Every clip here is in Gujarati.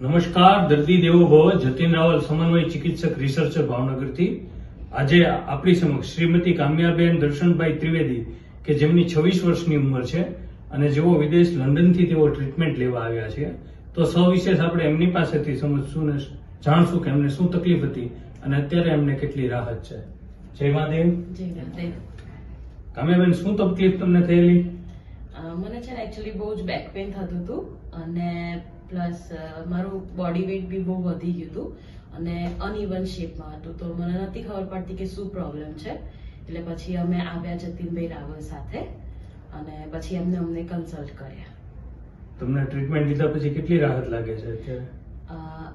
નમસ્કાર દર્દી દેવો ભવ જતીન રાવલ સમન્વય ચિકિત્સક રિસર્ચર ભાવનગરથી. આજે આપણી સમક્ષ શ્રીમતી કામ્યાબેન દર્શનભાઈ ત્રિવેદી કે જેમની છવ્વીસ વર્ષની ઉંમર છે અને જેઓ વિદેશ લંડનથી તેઓ ટ્રીટમેન્ટ લેવા આવ્યા છે તો સવિશેષ આપણે એમની પાસેથી સમજશું ને જાણશું કે એમને શું તકલીફ હતી અને અત્યારે એમને કેટલી રાહત છે. જય મહાદેવ. કામ્યાબેન શું તકલીફ તમને થયેલી? મને છે ને એકચ્યુઅલી બહુ જ બેક પેઇન થતું હતું અને પ્લસ મારું બોડી વેઇટ બી બહુ વધી ગયું હતું અને અનઇવન શેપમાં હતું. તો મને નથી ખબર પડતી કે શું પ્રોબ્લેમ છે. એટલે પછી અમે આવ્યા જતીનભાઈ રાવલ સાથે અને પછી એમને અમને કન્સલ્ટ કર્યા. તમને ટ્રીટમેન્ટ લીધા પછી કેટલી રાહત લાગે છે અત્યારે?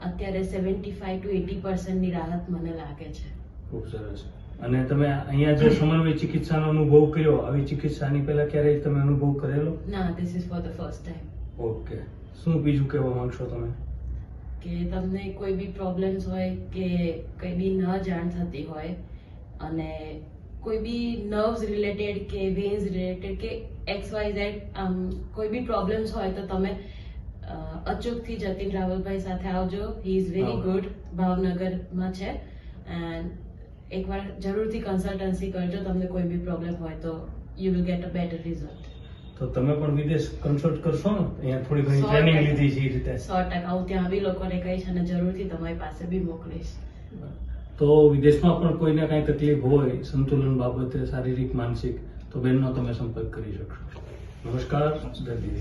અત્યારે સેવન્ટી ફાઈવ ટુ એટી પર્સન્ટની રાહત મને લાગે છે. ખૂબ સરસ. અને તમે અહીંયા જે સમન્વય ચિકિત્સાનો અનુભવ કર્યો આવી ચિકિત્સાની પહેલા ક્યારેય તમે અનુભવ કરેલો? ના this is for the first time okay. શું બીજું કહેવા માંગશો તમે? કે તમને કોઈ બી પ્રોબ્લેમ્સ હોય કે કંઈ બી ન જાણ થતી હોય અને કોઈ બી નર્વ્સ રિલેટેડ કે વેન્સ રિલેટેડ કે એક્સ વાય ઝેડ કોઈ બી પ્રોબ્લેમ્સ હોય તો તમે અચૂકથી જતીન રાવલભાઈ સાથે આવજો. હી ઇઝ વેરી ગુડ ભાવનગરમાં છે. એન્ડ એકવાર જરૂરથી કન્સલ્ટન્સી કરજો તમને કોઈ બી પ્રોબ્લેમ હોય તો you will get a better result તો તમે પણ વિદેશ કન્સલ્ટ કરશો ને? અહીંયા થોડી ઘણી ટ્રેનિંગ લીધી છે એ રીતે. સો ટકા. હું ત્યાં બી લોકોને કહીશ અને જરૂરથી તમારી પાસે બી મોકલીશ. તો વિદેશમાં પણ કોઈને કાંઈ તકલીફ હોય સંતુલન બાબતે શારીરિક માનસિક તો બેનનો તમે સંપર્ક કરી શકશો. નમસ્કાર. દર્દી